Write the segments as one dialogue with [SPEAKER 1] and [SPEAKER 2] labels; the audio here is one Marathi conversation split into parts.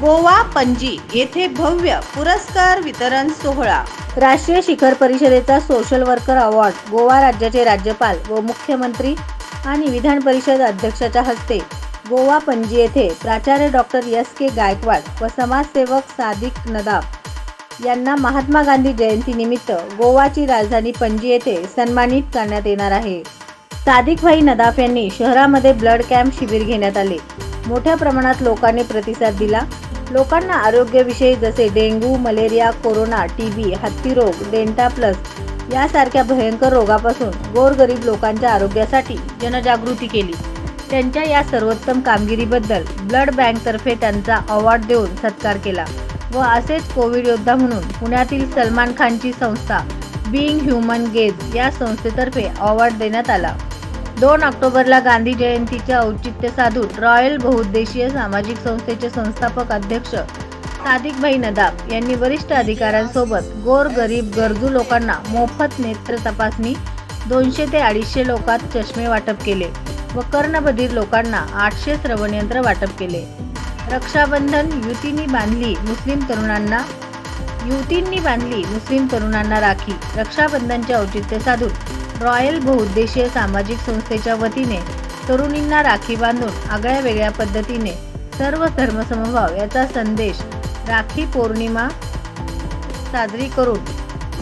[SPEAKER 1] गोवा पणजी येथे भव्य पुरस्कार वितरण सोहळा. राष्ट्रीय शिखर परिषदेचा सोशल वर्कर अवॉर्ड गोवा राज्याचे राज्यपाल व मुख्यमंत्री आणि विधान परिषद अध्यक्षाच्या हस्ते. गोवा पणजी येथे प्राचार्य डॉक्टर एस के गायकवाड व समाजसेवक सादिक नदाब यांना महात्मा गांधी जयंतीनिमित्त गोवाची राजधानी पणजी येथे सन्मानित करण्यात येणार आहे. सादिकभाई नदाफ यांनी शहरामध्ये ब्लड कॅम्प शिबिर घेण्यात आले. मोठ्या प्रमाणात लोकांनी प्रतिसाद दिला. लोकांना आरोग्यविषयी जसे dengue malaria corona T B हत्तीरोग delta plus यासारख्या भयंकर रोगापासून गोरगरीब लोकांच्या आरोग्यासाठी जनजागृती केली. त्यांच्या या सर्वोत्तम कामगिरीबद्दल ब्लड बँकतर्फे त्यांचा अवॉर्ड देऊन सत्कार केला व असेच कोविड योद्धा म्हणून पुण्यातील सलमान खानची संस्था बिईंग ह्युमन गेज या संस्थेतर्फे अवॉर्ड देण्यात आला. दोन ऑक्टोबरला गांधी जयंतीचे औचित्य साधून रॉयल बहुउद्देशीय सामाजिक संस्थेचे संस्थापक अध्यक्ष सादिकभाई नदाब यांनी वरिष्ठ अधिकाऱ्यांसोबत गोर गरीब गरजू लोकांना मोफत नेत्र तपासणी दोनशे ते अडीचशे लोकात चष्मे वाटप केले व कर्णबधीर लोकांना आठशे श्रवणयंत्र वाटप केले. रक्षाबंधन युतींनी बांधली मुस्लिम तरुणांना युवतींनी बांधली मुस्लिम तरुणांना राखी रक्षाबंधनचे औचित्य साधून रॉयल बहुउद्देशीय सामाजिक संस्थेच्या वतीने तरुणींना राखी बांधून आगळ्या वेगळ्या पद्धतीने सर्व धर्मसमभाव याचा संदेश राखी पौर्णिमा साजरी करून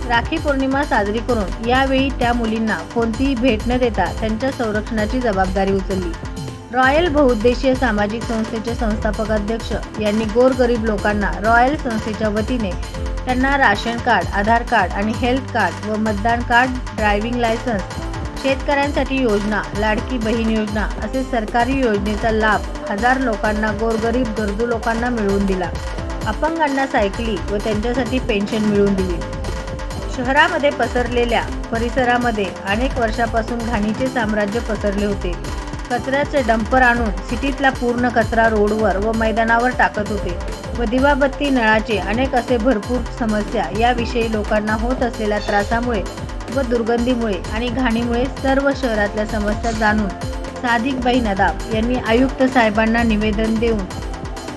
[SPEAKER 1] राखी पौर्णिमा साजरी करून यावेळी त्या मुलींना कोणतीही भेट न देता त्यांच्या संरक्षणाची जबाबदारी उचलली. रॉयल बहुउद्देशीय सामाजिक संस्थेचे संस्थापक अध्यक्ष यांनी गोरगरीब लोकांना रॉयल संस्थेच्या वतीने त्यांना राशन कार्ड आधार कार्ड आणि हेल्थ कार्ड व मतदान कार्ड ड्रायव्हिंग लायसन्स शेतकऱ्यांसाठी योजना लाडकी बहीण योजना असे सरकारी योजनेचा लाभ हजार लोकांना गोरगरीब गरजू लोकांना मिळवून दिला. अपंगांना सायकली व त्यांच्यासाठी पेन्शन मिळवून दिली. शहरामध्ये पसरलेल्या परिसरामध्ये अनेक वर्षापासून घाणीचे साम्राज्य पसरले होते. कचऱ्याचे डंपर आणून सिटीतला पूर्ण कचरा रोडवर व मैदानावर टाकत होते. व दिवाबत्ती नळाचे अनेक असे भरपूर समस्या याविषयी लोकांना होत असलेल्या त्रासामुळे व दुर्गंधीमुळे आणि घाणीमुळे सर्व शहरातल्या समस्या जाणून सादिकबाई नदाब यांनी आयुक्त साहेबांना निवेदन देऊन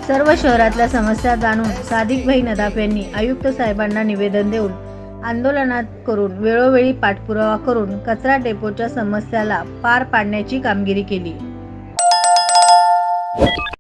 [SPEAKER 1] सर्व शहरातल्या समस्या जाणून सादिकभाई नदाफ यांनी आयुक्त साहेबांना निवेदन देऊन आंदोलनात करून वेळोवेळी पाठपुरावा करून कचरा डेपोच्या समस्याला पार पाडण्याची कामगिरी केली.